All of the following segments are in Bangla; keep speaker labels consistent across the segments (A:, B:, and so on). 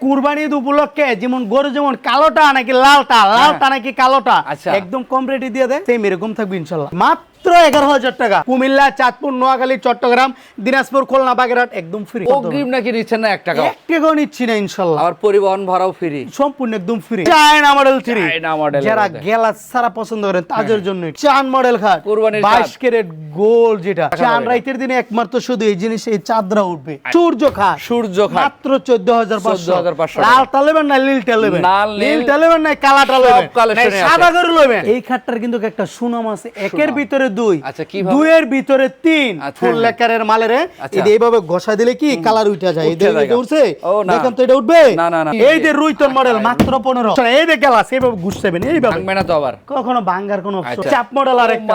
A: কুরবানি ঈদ উপলক্ষে যেমন গরু যেমন কালোটা নাকি লালটা লালটা নাকি কালোটা
B: আচ্ছা।
A: একদম কম রেটে দিয়ে দেয় সেম এরকম থাকবে ইনশাল্লাহ মাত্র এগারো হাজার টাকা। কুমিল্লা চাঁদপুর নোয়াখালী চট্টগ্রাম দিনাজপুর খুলনা বাগেরহাট একদম ফ্রি
B: অগ্রিম নাকি নিচ্ছেন না এক টাকা
A: এক টাকাও নিচ্ছি না ইনশাল্লাহ।
B: আবার পরিবহন ভাড়াও ফ্রি
A: সম্পূর্ণ একদম ফ্রি চায়না মডেল থ্রি যারা। গেলা সারা পছন্দ করেন তাদের জন্য চান মডেল খাট।
B: কুরবানির
A: বাইশ ক্যারেট গোল যেটা। চান রাইতের দিনে একমাত্র শুধু এই জিনিস এই চাঁদরা উঠবে। সূর্য খাট।
B: সূর্য খাট।
A: মাত্র চোদ্দ হাজার পাঁচশো।
B: 14,500
A: লাল টালেবেন না টালেবেন
B: নীল
A: টালেবেন না কালা টালেবেন সাদা করে লবেন এই খাটটার কিন্তু একটা সুনাম আছে। একের ভিতরে দুই।
B: আচ্ছা?
A: দুইয়ের ভিতরে তিন।
B: আচ্ছা,
A: ফুল
B: হ্যাঁ।
A: লেকারের মালের।
B: আচ্ছা।
A: এইভাবে ঘষা দিলে কি কালার উঠে যায় এই উঠছে? দেখেন তো এটা উঠবে?
B: না, না, না।
A: এই যে রুইতন মডেল মাত্র পনেরো। এই যে গেলাস এইভাবে ঘুষতেবেন এইভাবে।
B: না তো আবার।
A: কখনো ভাঙ্গার কোনো। চাপ মডেল আর
B: Oh
A: একটা.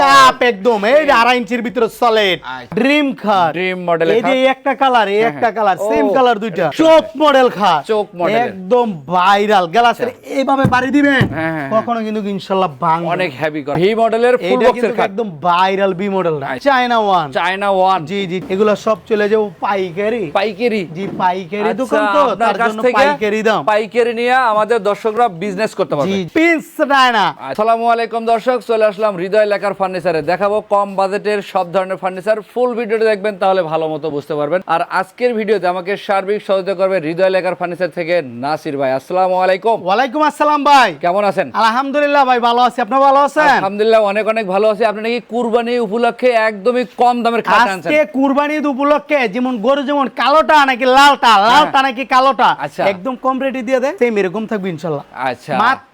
A: চাপ একদম। এই যে আড়াই ইঞ্চির ভিতরে সলিড। ড্রিম খাট
B: model এর
A: এই যে একটা কালার এই একটা কালার সেম কালার দুইটা। চোখ মডেল খাট
B: চোখ এর।
A: একদম ভাইরাল গ্লাসের এইভাবে বাড়ি দিবেন?
B: হ্যাঁ, হ্যাঁ,
A: কখনো কিন্তু ইনশাআল্লাহ ভাঙবে
B: অনেক হেভি করে ভি মডেলের ফুল বক্সের
A: কিন্তু
B: খাট
A: একদম ভাইরাল বি মডেল না। চায়না ওয়ান
B: চায়না ওয়ান
A: জি জি এগুলো সব চলে যাব পাইকারি।
B: পাইকারি।
A: জি পাইকারি
B: আচ্ছা,
A: দোকান তো তার জন্য পাইকারি দাম।
B: পাইকারি নিয়ে আমাদের দর্শকরা বিজনেস করতে পারবে।
A: চায়না
B: আসসালামু আলাইকুম দর্শক চলে আসলাম হৃদয় লেখার ফার্নিচারে দেখাবো কম বাজেটের সব ধরনের ফার্নিচার ফুল ভিডিওটা দেখবেন তাহলে ভালো মতো বুঝতে পারবেন। আর আজকের ভিডিওতে আমাকে সার্বিক সহযোগিতা করবে হৃদয় লেখার ফার্নিচার থেকে নাসির ভাই। আসসালামু আলাইকুম।
A: ওয়ালাইকুম আসসালাম ভাই।
B: কেমন আছেন?
A: আলহামদুলিল্লাহ ভাই ভালো আছি। আপনি ভালো আছেন?
B: আলহামদুলিল্লাহ অনেক অনেক ভালো আছি আপনি নাকি কুরবানি উপলক্ষে একদমই কম দামের খাট আনছেন?
A: আজকে কুরবানি উপলক্ষে যেমন গরু যেমন কালোটা নাকি লালটা লালটা নাকি কালোটা
B: আচ্ছা।
A: একদম কম রেটে দিয়ে দেয় সেম এরকম থাকবে ইনশাল্লাহ।
B: আচ্ছা।
A: মাত্র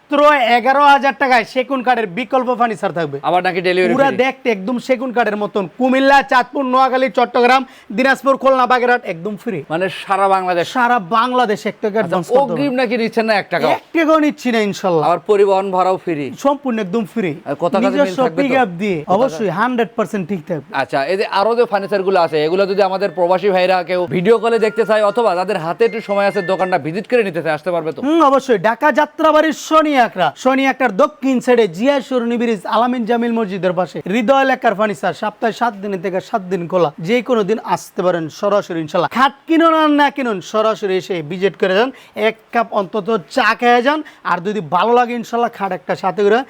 A: এগারো হাজার টাকায় সেগুন কাঠের বিকল্প ফার্নিচার থাকবে।
B: আবার নাকি ডেলিভারি
A: পুরা দেখতে একদম সেগুন কাঠের মতন। কুমিল্লা চাঁদপুর নোয়াখালী চট্টগ্রাম দিনাজপুর খুলনা বাগেরহাট একদম ফ্রি
B: মানে সারা বাংলাদেশ।
A: সারা বাংলাদেশ এক টাকা অ্যাডভান্স
B: অগ্রিম নাকি নিচ্ছেন না এক টাকা
A: এক টাকাও নিচ্ছি না ইনশাল্লাহ।
B: পরিবহন ভাড়াও ফ্রি
A: সম্পূর্ণ একদম ফ্রি
B: কথা
A: নিজস্ব পিক আপ দিয়ে। অবশ্যই হান্ড্রেড পার্সেন্ট ঠিক থাকবে।
B: আচ্ছা এই যে আরও যে ফার্নিচারগুলো আছে এগুলো যদি আমাদের প্রবাসী ভাইরা কেউ ভিডিও কলে দেখতে চায় অথবা তাদের হাতে একটু সময় আছে দোকানটা ভিজিট করে নিতে চায় আসতে পারবে তো?
A: অবশ্যই। ঢাকা যাত্রাবাড়ির শনি আকরা শনি একটার দক্ষিণ সাইডে জিয়া সরণি ব্রিজ আলামিন জামিল মসজিদের পাশে। হৃদয় এলাকার ফার্নিচার সপ্তাহে সাত দিন থেকে সাত দিন খোলা। যে কোনো দিন আসতে পারেন সরাসরি ইনশাল্লাহ খাট কিনুন আর না কিনুন সরাসরি এসে ভিজিট করে যান। এক কাপ অন্তত চা খেয়ে যান। আর যদি ভালো লাগে ইনশাল্লাহ খাট একটা সাথে করে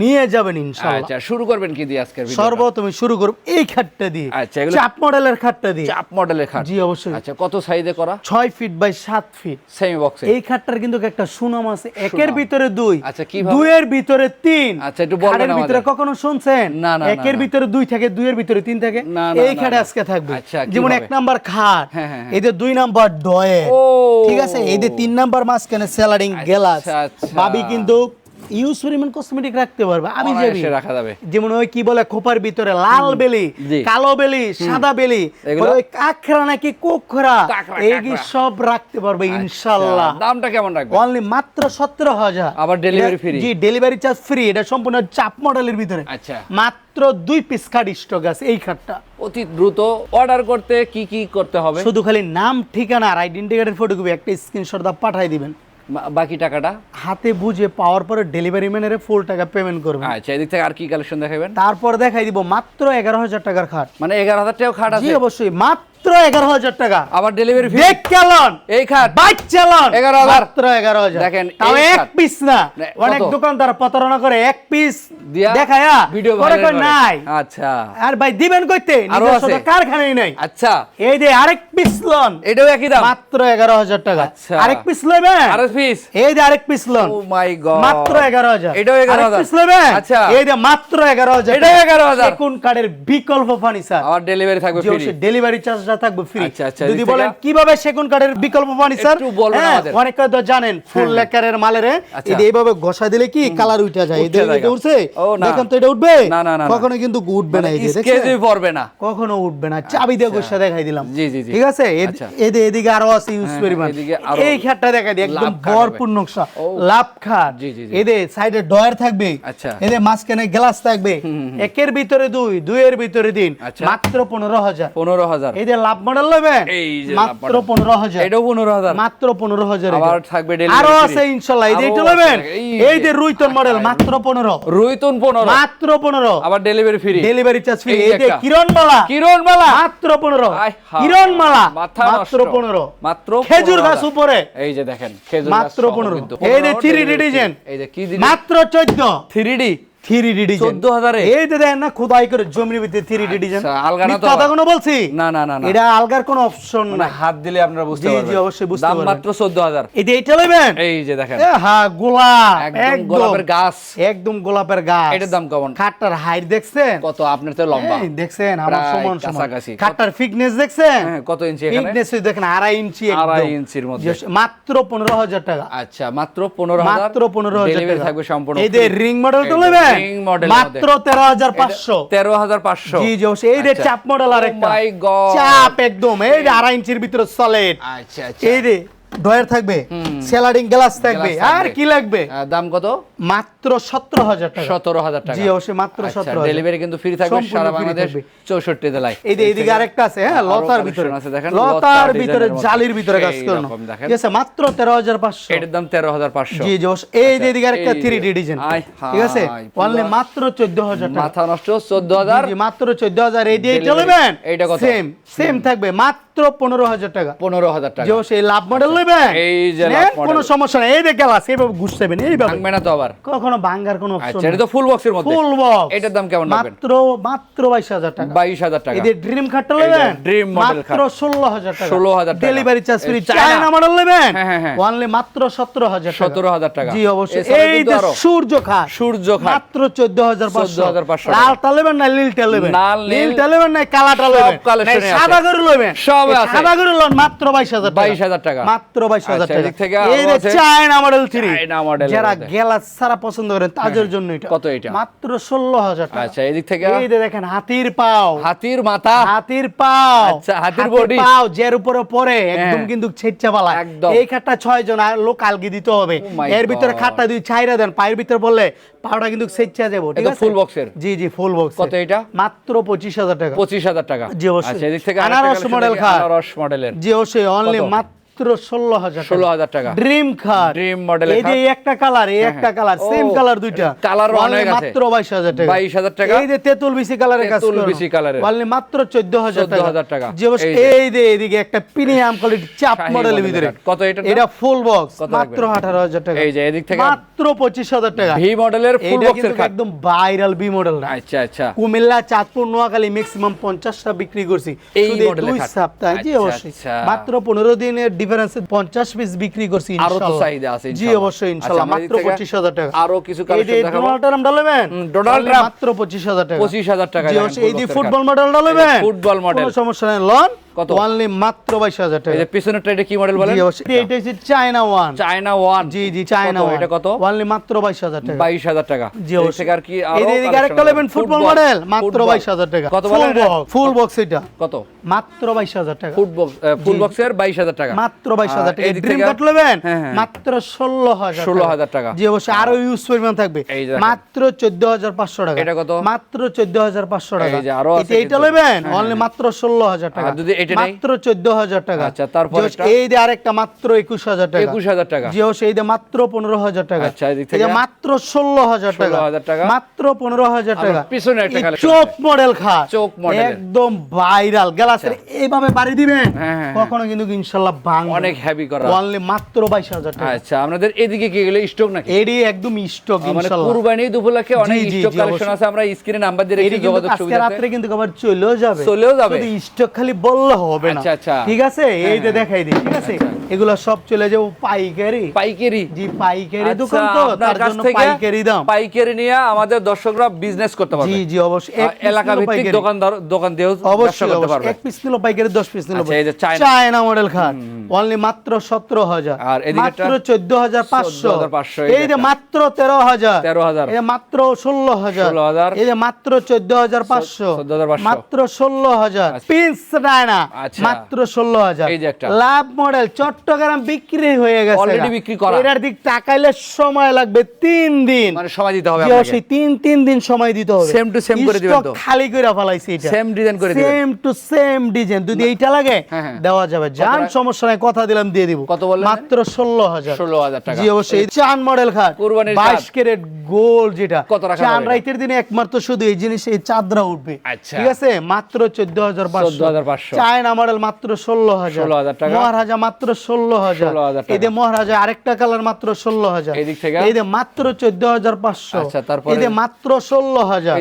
A: নিয়ে যাবেন ইনশাল্লাহ
B: আচ্ছা শুরু করবেন কি দিয়ে আজকের
A: সর্বপ্রথমে শুরু করব এই খাটটা দিয়ে।
B: আচ্ছা,
A: চাপ মডেলের খাটটা দিয়ে।
B: চাপ মডেলের খাট।
A: জি অবশ্যই।
B: আচ্ছা কত সাইজে করা?
A: ছয় ফিট বাই সাত ফিট
B: সেমি বক্সে
A: এই খাটটার কিন্তু একটা সুনাম আছে। একের ভিতরে দুই
B: আচ্ছা, কি
A: দুইয়ের ভিতরে তিন।
B: আচ্ছা, একটু বলবেন
A: ভিতরে কখনো শুনছেন?
B: না, না,
A: একের ভিতরে দুই থাকে দুইয়ের ভিতরে তিন থাকে? এই খাটে আজকে থাকবে।
B: আচ্ছা,
A: যেমন এক নাম্বার খাট
B: হ্যাঁ, হ্যাঁ, হ্যাঁ।
A: যে দুই নাম্বার ডয়ে ঠিক আছে? এদের তিন নাম্বার মাঝখানে স্যালারিং গেলাস।
B: আচ্ছা।
A: ভাবি কিন্তু ইউজ পরিমাণ কসমেটিক রাখতে পারবে আমি
B: অনায়াসে রাখা যাবে।
A: যেমন ওই কি বলে খোপার ভিতরে লাল বেলি কালো বেলি সাদা বেলি ওই কাঁকড়া নাকি কাঁকড়া, এই সব রাখতে পারবে
B: আচ্ছা, দামটা কেমন রাখবে?
A: অনলি মাত্র সতেরো হাজার।
B: আবার delivery free?
A: জি ডেলিভারি চার্জ ফ্রি এটা সম্পূর্ণ চাপ মডেলের ভিতরে।
B: আচ্ছা।
A: মাত্র দুই পিস খাট স্টক আছে এই খাটটা
B: অতি দ্রুত অর্ডার করতে কি কি করতে হবে?
A: শুধু খালি নাম ঠিকানা আর আইডেন্টি কার্ডের ফটোকপি একটা স্ক্রিনশট দা পাঠাই দিবেন।
B: বাকি টাকাটা?
A: হাতে বুঝে পাওয়ার পরে ডেলিভারি ম্যানের ফুল টাকা পেমেন্ট করবেন
B: আচ্ছা এদিক থেকে আর কি কালেকশন দেখাবেন
A: তারপর দেখাই দিব মাত্র এগারো হাজার টাকার খাট।
B: মানে এগারো হাজার টাকাও খাট
A: জি
B: আছে?
A: অবশ্যই। মাত্র এগারো হাজার টাকা।
B: আবার ডেলিভারি ফি
A: চালন।
B: এই খাট।
A: বাইক চালন।
B: 11,000
A: মাত্র এগারো হাজার।
B: দেখেন,
A: তাও এক পিস না। অনেক দোকানদার প্রতারণা করে এক পিস দেখায়া
B: ভিডিও করে।
A: নাই।
B: আচ্ছা।
A: আর ভাই দিবেন কইতে?
B: আরও
A: নিজস্ব কারখানাই নাই।
B: আচ্ছা।
A: এই যে আরেক পিস লন
B: এটাও একই দাম।
A: মাত্র এগারো হাজার টাকা।
B: আচ্ছা।
A: আরেক পিস লইবেন?
B: আর পিস
A: এই যে আরেক piece loan
B: oh my god.
A: মাত্র এগারো হাজার।
B: এটাও এগারো হাজার।
A: পিস লইবেন?
B: আচ্ছা।
A: এই যে মাত্র এগারো হাজার
B: এটাও 11,000
A: কোন কার্ডের বিকল্প ফার্নিচার
B: আবার ডেলিভারি থাকবে ফ্রি
A: ডেলিভারি চার্জটা থাকবে ফ্রি
B: আচ্ছা, আচ্ছা,
A: যদি বলেন কীভাবে সেগুন কাঠের বিকল্প ফার্নিচার
B: একটু বলবেন
A: তো জানেন ফুল লেকারের মালের।
B: আচ্ছা।
A: এটা এইভাবে ঘষা দিলে কি কালার উঠে যায়? এটা উঠছে? দেখেন তো এটা উঠবে?
B: না, না, না, না।
A: কখনো কিন্তু উঠবে না এই যে
B: পড়বে না।
A: কখনো উঠবে না। চাবি দিয়ে ঘষা দেখাই দিলাম।
B: জি, জি।
A: ঠিক আছে? এদ-
B: আচ্ছা।
A: এদিকে আরও আছে ইউজ
B: হ্যাঁ,
A: পরিমাণ। এই খাটটা দেখাই দিই একদম ভরপুর নকশা। লাভ খাট।
B: জি, জি, জি।
A: এদে সাইডে ডয়ার থাকবে।
B: আচ্ছা।
A: এদে মাঝখানে গ্লাস থাকবে। একের ভিতরে দুই দুইয়ের ভিতরে তিন। মাত্র পনেরো হাজার।
B: পনেরো হাজার।
A: যে লাভ মডেল নেবেন মাত্র
B: model।
A: পনেরো হাজার।
B: এটাও পনেরো হাজার।
A: মাত্র পনেরো হাজার
B: আবার থাকবে আরও
A: আছে ইনশাল্লাহ। এই যে এটা নেবেন
B: এই
A: যে। রুইতন মডেল মাত্র পনেরো।
B: রুইতুন পনেরো।
A: মাত্র পনেরো।
B: আবার delivery free
A: delivery charge free
B: এই
A: যে। কিরণ মালা
B: কিরণ মালা
A: মাত্র পনেরো।
B: আয় হায়।
A: কিরণ মালা মাত্র
B: নষ্ট।
A: পনেরো।
B: মাত্র
A: খেজুর গাছ উপরে।
B: এই যে দেখেন খেজুর
A: মাত্র
B: গাছ সহ
A: 15 এই যে
B: 15
A: 3D ডিজাইন।
B: এই যে কি
A: মাত্র চোদ্দ।
B: Three D
A: three D design.
B: 14,000 এ?
A: এই যে দেখেন না খোদাই করে জমির ভিতরে থ্রি ডি ডিজাইন।
B: আচ্ছা, আলগা না
A: কথা কোনো বলছি?
B: না না না
A: এটা আলগার কোনো অপশন
B: মানে
A: না
B: হাত দিলে আপনারা বুঝতে
A: জি, জি, অবশ্যই বুঝতে পারবেন।
B: মাত্র চোদ্দ হাজার।
A: এই যে এটা নেবেন?
B: এই যে দেখেন।
A: হ্যাঁ গোলাপ
B: একদম গোলাপের গাছ।
A: একদম গোলাপের গাছ।
B: এটার দাম কেমন?
A: খাটটার হাইট দেখছেন?
B: কত? আপনার তো লম্বা।
A: দেখছেন আমার সমান সমান। খাটটার ফিটনেস দেখছেন?
B: হ্যাঁ, কত ইঞ্চি এখানে?
A: ফিটনেস দেখেন আড়াই ইঞ্চি একদম।
B: আড়াই ইঞ্চির মধ্যে।
A: মাত্র পনেরো হাজার টাকা।
B: আচ্ছা মাত্র পনেরো হাজার।
A: মাত্র পনেরো হাজার
B: ডেলিভারি
A: টাকা।
B: থাকবে সম্পূর্ণ
A: এই যে রিং মডেল তো
B: এই যে
A: নেবেন
B: ring model
A: মাত্র তেরো হাজার পাঁচশো।
B: তেরো হাজার পাঁচশো।
A: জি জি এই যে
B: আচ্ছা।
A: চাপ মডেল আর
B: Oh
A: একটা. চাপ একদম। এই ইঞ্চির ভিতরে সলিড
B: আচ্ছা আচ্ছা।
A: এই রে ডয়ার থাকবে। স্যালাডিং গ্লাস থাকবে। আর কি লাগবে?
B: দাম কত?
A: মাত্র সতেরো হাজার টাকা।
B: সতেরো হাজার টাকা।
A: জি, অবশ্যই মাত্র
B: আচ্ছা,
A: 17,000
B: ডেলিভারি কিন্তু ফ্রি থাকবে সারা বাংলাদেশ চৌষট্টি জেলায়
A: এই যে এইদিকে আরেকটা আছে হ্যাঁ লতার ভিতরে।
B: আছে দেখেন,
A: লতার ভিতরে। জালির ভিতরে কাজ করানো ঠিক আছে মাত্র তেরো হাজার পাঁচশো।
B: এটার দাম তেরো হাজার পাঁচশো।
A: জি জোস এই যে এদিকে আরেকটা থ্রি ডি ডিজাইন ঠিক আছে? অনলি মাত্র চোদ্দ হাজার
B: মাথা নষ্ট চোদ্দ হাজার।
A: মাত্র চোদ্দ হাজার। এই দিয়ে চলবেন? সেম সেম থাকবে মাত্র পনেরো হাজার টাকা।
B: পনেরো হাজার টাকা।
A: এই লাভ মডেল নেবেন?
B: এই যে।
A: কোনো সমস্যা নেই। এই যে গেলাস এইভাবে ঘুষতেবেন এইভাবে।
B: না তো আবার।
A: কখনো ভাঙ্গার কোনো অপশন
B: আচ্ছা এটা তো ফুল বক্সের মধ্যে
A: ফুল বক্স
B: এটার দাম কেমন রাখবেন
A: মাত্র মাত্র বাইশ হাজার টাকা
B: বাইশ হাজার টাকা
A: এই যে ড্রিম খাটটা নেবেন
B: model
A: মাত্র
B: খাট।
A: ষোলো হাজার টাকা
B: 16,000 টাকা।
A: Delivery charge free
B: China.
A: Model নেবেন
B: হ্যাঁ, হ্যাঁ, হ্যাঁ।
A: অনলি মাত্র সতেরো হাজার টাকা।
B: 17,000 টাকা।
A: জি অবশ্যই এই যে সূর্য খাট
B: সূর্য খাট।
A: মাত্র চোদ্দ হাজার পাঁচশো
B: 14,500
A: লাল টালেবেন না নীল টালেবেন
B: লাল, নীল,
A: নীল টালেবেন না কালা টালেবেন
B: collection এ আছে।
A: সাদা করে লইবেন
B: সব আছে।
A: সাদা করে লোন মাত্র বাইশ হাজার
B: 22,000 টাকা।
A: মাত্র বাইশ হাজার
B: আচ্ছা,
A: টাকা এই যে। China model three
B: China model এর
A: যারা। গেলাস ছাড়া পছন্দ করেন তাদের জন্য এটা।
B: কত এটা?
A: মাত্র ষোলো হাজার টাকা।
B: আচ্ছা এদিক থেকে?
A: এই দেখেন হাতির পাও।
B: হাতির মাথা?
A: হাতির পাও।
B: আচ্ছা, হাতির body।
A: পাও যের উপরে পরে একদম
B: হ্যাঁ।
A: কিন্তু ছেচ্চা
B: একদম।
A: এই খাটটা ছয় জন আর লোক আলগি দিতে হবে।
B: Oh
A: এর ভিতরে খাটটা দুই ছাইরা দেন পায়ের ভিতরে বললে পাউটা কিন্তু ছেচ্চা যাব ঠিক আছে?
B: full box
A: জি জি ফুল বক্স
B: কত এটা?
A: মাত্র পঁচিশ হাজার টাকা।
B: পঁচিশ হাজার টাকা।
A: জি, অবশ্যই।
B: আচ্ছা
A: আনারস
B: দেখি,
A: খাট।
B: আনারস মডেলের
A: জি অবশ্যই অনলি
B: কত?
A: মাত্র ষোলো হাজার
B: ষোলো হাজার টাকা
A: ড্রিম
B: Dream model এর
A: এই যে একটা কালার এই
B: হ্যাঁ,
A: একটা। কালার সেম কালার দুইটা Only
B: অনেক আছে।
A: মাত্র বাইশ হাজার টাকা
B: 22,000 টাকা।
A: এই যে তেঁতুল বিসি কালারের কাজ
B: তেঁতুল বিসি কালারের।
A: মাত্র চোদ্দ হাজার
B: 14,000 টাকা।
A: যে
B: এই যে।
A: এই যে এদিকে একটা প্রিমিয়াম কোয়ালিটি চাপ মডেলের ভিতরে
B: কত দাম?
A: এটা ফুল বক্স মাত্র আঠারো হাজার টাকা
B: এই যে এদিক থেকে
A: মাত্র পঁচিশ হাজার টাকা
B: ভি মডেলের ফুল বক্সের
A: একদম ভাইরাল বি মডেল
B: আচ্ছা আচ্ছা
A: কুমিল্লা চাঁদপুর নোয়াখালী ম্যাক্সিমাম পঞ্চাশটা বিক্রি করছি
B: এই মডেলের
A: দুই। সপ্তাহ জি
B: আচ্ছা,
A: অবশ্যই
B: আচ্ছা।
A: মাত্র পনেরো দিনের ডিফারেন্সে পঞ্চাশ পিস বিক্রি করছি
B: আরও তো চাহিদা আছে
A: জি অবশ্যই
B: আচ্ছা,
A: মাত্র
B: থেকে
A: পঁচিশ হাজার টাকা।
B: আরও কিছু কালেকশন দেখাবো?
A: ডোনাল্ড ট্রাম্প ডালবেন
B: ডোনাল্ড ট্রাম্প।
A: মাত্র পঁচিশ হাজার টাকা।
B: পঁচিশ হাজার টাকা
A: জি অবশ্যই। এই যে ফুটবল। মডেল ডালবেন
B: ফুটবল মডেল
A: কোনো সমস্যা নাই। লন
B: কত?
A: অনলি মাত্র বাইশ হাজার টাকা
B: এই যে এটা কি মডেল বলেন
A: জি হচ্ছে চায়না ওয়ান
B: চায়না ওয়ান
A: জি জি চায়না
B: এটা কত
A: অনলি মাত্র বাইশ হাজার টাকা
B: বাইশ হাজার টাকা
A: জি অবশ্যই
B: আর কি
A: এই
B: আরও
A: যে এদিকে
B: collection
A: আরেকটা নেবেন ফুটবল
B: ফুটবল,
A: মডেল মাত্র
B: ফুটবল।
A: বাইশ হাজার টাকা
B: কত বলেন
A: ফুল বক্স এটা
B: কত
A: মাত্র বাইশ হাজার টাকা
B: ফুটবল ফুল বক্সের বাইশ হাজার টাকা
A: মাত্র বাইশ হাজার
B: আর
A: টাকা ড্রিম কাট নেবেন
B: হ্যাঁ, হ্যাঁ।
A: মাত্র ষোলো হাজার
B: 16,000 টাকা।
A: জি অবশ্যই আরও ইউজ পরিমাণ থাকবে। মাত্র চোদ্দ পাঁচশো টাকা
B: এটা কত?
A: মাত্র চোদ্দ হাজার পাঁচশো টাকা
B: এই যে আরও
A: এটা নেবেন
B: হ্যাঁ,
A: অনলি মাত্র ষোলো হাজার টাকা
B: যদি এটা
A: মাত্র টাকা।
B: আচ্ছা, তারপর
A: এই আরেকটা মাত্র একুশ হাজার টাকা।
B: একুশ হাজার টাকা।
A: জি অবশ্যই এই মাত্র পনেরো হাজার টাকা।
B: আচ্ছা,
A: এই যে? মাত্র ষোলো হাজার টাকা।
B: 16,000 টাকা।
A: মাত্র পনেরো হাজার
B: আবার
A: টাকা।
B: পিছনে একটা
A: চোখ মডেল খাট
B: চোখ এর।
A: একদম ভাইরাল গ্লাসের এইভাবে বাড়ি দিবেন
B: হ্যাঁ, হ্যাঁ,
A: কখনো কিন্তু ভাঙবে
B: অনেক হেভি করা।
A: অনলি মাত্র বাইশ হাজার টাকা।
B: আচ্ছা আপনাদের এদিকে কি গেলে স্টক নাকি?
A: এডি একদম স্টক
B: মানে কুরবানি উপলক্ষে অনেক স্টক কালেকশন আছে। আমরা স্ক্রিনে নাম্বার দিয়ে
A: কিন্তু
B: যোগাযোগ
A: আজকে কিন্তু আবার চলেও যাবে।
B: চলেও যাবে?
A: স্টক খালি বললে হবে না।
B: আচ্ছা, আচ্ছা।
A: ঠিক আছে? এই যে দেখাই দিই ঠিক আছে? এগুলো সব চলে যাব পাইকারি।
B: পাইকারি।
A: জি পাইকারি
B: আচ্ছা,
A: দোকান তো তার জন্য পাইকারি দাম।
B: পাইকারি নিয়ে আমাদের দর্শকরা বিজনেস করতে পারবে।
A: জি অবশ্যই। এক piece
B: এলাকা ভিত্তিক দোকানদার দোকান দিয়েও
A: অবশ্যই
B: করতে পারবে।
A: এক পিস নিল পাইকারি দশ পিস নিল
B: আচ্ছা, এই যে চায়না।
A: মডেল খাট। অনলি মাত্র সতেরো হাজার।
B: আর এদিকেরটা?
A: মাত্র চোদ্দ হাজার পাঁচশো।
B: 14,500 এই
A: যে মাত্র তেরো হাজার।
B: 13,000
A: এই যে মাত্র ষোলো হাজার।
B: 16,000
A: এই যে মাত্র চোদ্দ হাজার পাঁচশো।
B: 14,500
A: মাত্র ষোলো হাজার।
B: আচ্ছা।
A: পিন্স চায়না
B: আচ্ছা।
A: মাত্র ষোলো হাজার। লাভ মডেল চট্টগ্রাম বিক্রি হয়ে গেছে।
B: বিক্রি করা।
A: এটার দিক তাকাইলে সময় লাগবে তিন দিন।
B: মানে সময় দিতে হবে
A: অবশ্যই তিন তিন দিন সময় দিতে হবে।
B: Same to same করে দিবেন তো?
A: খালি করে ফেলাইছি এটা।
B: Same design করে দিবেন?
A: সেম টু সেম ডিজাইন যদি এইটা লাগে
B: হ্যাঁ, হ্যাঁ।
A: দেওয়া যাবে। জান সমস্যা নাই কথা দিলাম দিয়ে দিব।
B: কত বললেন?
A: মাত্র ষোলো হাজার
B: 16,000 টাকা।
A: জি অবশ্যই চান মডেল খাট।
B: কুরবানির
A: বাইশ
B: খাট।
A: ক্যারেট গোল্ড যেটা।
B: কত রাখা
A: চান রাইতের দিনে একমাত্র শুধু এই জিনিস এই চাদরা উঠবে।
B: আচ্ছা।
A: ঠিক আছে? মাত্র চোদ্দ হাজার পাঁচশো।
B: 14,500
A: চায়না মডেল মাত্র ষোলো হাজার
B: টাকা।
A: মহারাজা মাত্র ষোলো হাজার
B: 16,000 টাকা।
A: এই যে মহারাজা আরেকটা কালার মাত্র ষোলো হাজার যে মাত্র চোদ্দ হাজার পাঁচশো।
B: আচ্ছা, তারপরে?
A: মাত্র ষোলো হাজার?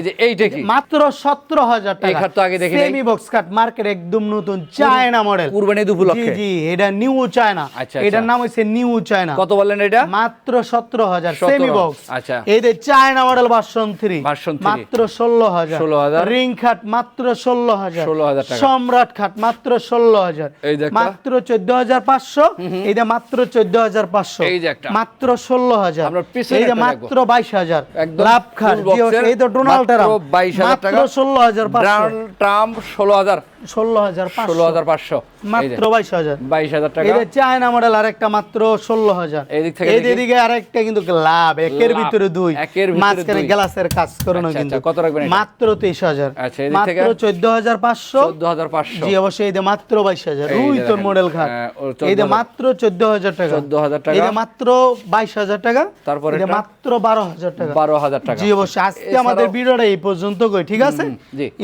A: মাত্র সতেরো হাজার টাকা সেমি বক্স কাট মার্কেট একদম নতুন। চায়না মডেল
B: কুরবানি উপলক্ষে?
A: জি জি এটা নিউ চায়না।
B: আচ্ছা, আচ্ছা।
A: এটার নাম হচ্ছে নিউ চায়না।
B: কত বললেন এটা?
A: মাত্র সতেরো। হাজার সেমি বক্স
B: আচ্ছা।
A: যে China model version three
B: Version three।
A: মাত্র ষোলো হাজার রিং খাট মাত্র ষোলো হাজার
B: 16,000 টাকা।
A: সম্রাট খাট মাত্র ষোলো হাজার। মাত্র চোদ্দ হাজার পাঁচশো। এই যে মাত্র চোদ্দ হাজার পাঁচশো। মাত্র ষোলো হাজার মাত্র বাইশ হাজার লাভ
B: এর
A: এই তো ডোনাল্ড ট্রাম্প
B: 22,000
A: মাত্র
B: টাকা।
A: ষোলো হাজার
B: ট্রাম্প ষোলো হাজার
A: ষোলো হাজার
B: ষোলো হাজার পাঁচশো
A: মাত্র বাইশ হাজার
B: বাইশ হাজার টাকা
A: এটা চায়না মডেল আরেকটা মাত্র ষোলো হাজার
B: এই দিক থেকে
A: এই
B: দেখি।
A: দিকে আরেকটা কিন্তু লাভ। একের ভিতরে দুই।
B: একের
A: মাঝখানে। গ্লাসের কাজ করো না
B: আচ্ছা,
A: কিন্তু।
B: আচ্ছা, কত রাখবেন
A: মাত্র তেইশ হাজার
B: আচ্ছা?
A: মাত্র চোদ্দ হাজার পাঁচশো।
B: চোদ্দ হাজার পাঁচশো
A: এই মাত্র বাইশ হাজার। তোর মডেল খাট।
B: হ্যাঁ,
A: এই মাত্র চোদ্দ হাজার টাকা।
B: 14,000 টাকা।
A: এই মাত্র বাইশ হাজার টাকা।
B: তারপরে
A: মাত্র বারো হাজার টাকা।
B: বারো হাজার টাকা।
A: জি অবশ্যই। আজকে আমাদের ভিডিওটা এই পর্যন্ত কই ঠিক আছে?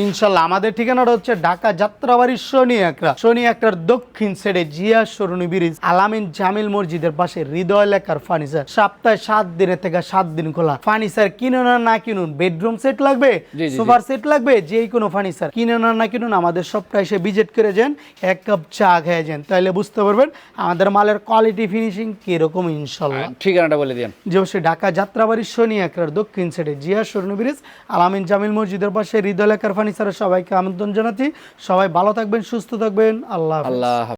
A: ইনশাল্লাহ আমাদের ঠিকানাটা হচ্ছে ঢাকা যাত্রাবাড়ির শনি একরা শনি একরার দক্ষিণ সাইডে জিয়া সরুনি ব্রিজ আলামিন জামিল মসজিদের পাশে হৃদয় লেখার ফার্নিচার সপ্তাহে সাত দিনের থেকে সাত দিন খোলা। ফার্নিচার কিনুন না কিনুন বেডরুম সেট লাগবে সোফার সেট লাগবে যে কোনো ফার্নিচার কিনুন না কিনুন আমাদের সবটা এসে ভিজিট করে যান এক কাপ চা খেয়ে যান তাহলে বুঝতে পারবেন আমাদের মালের কোয়ালিটি ফিনিশিং কীরকম ইনশাল্লাহ।
B: ঠিকানাটা বলে দিন
A: যে অবশ্যই ঢাকা যাত্রাবাড়ির শনি একরার দক্ষিণ সাইডে জিয়া স্বর্ণ ব্রিজ আলামিন জামিল মসজিদের পাশে হৃদয় লেখার ফার্নিচারের সবাইকে আমন্ত্রণ জানাচ্ছি। সবাই ভালো থাকবেন সুস্থ থাকবেন। আল্লাহ
B: আল্লাহ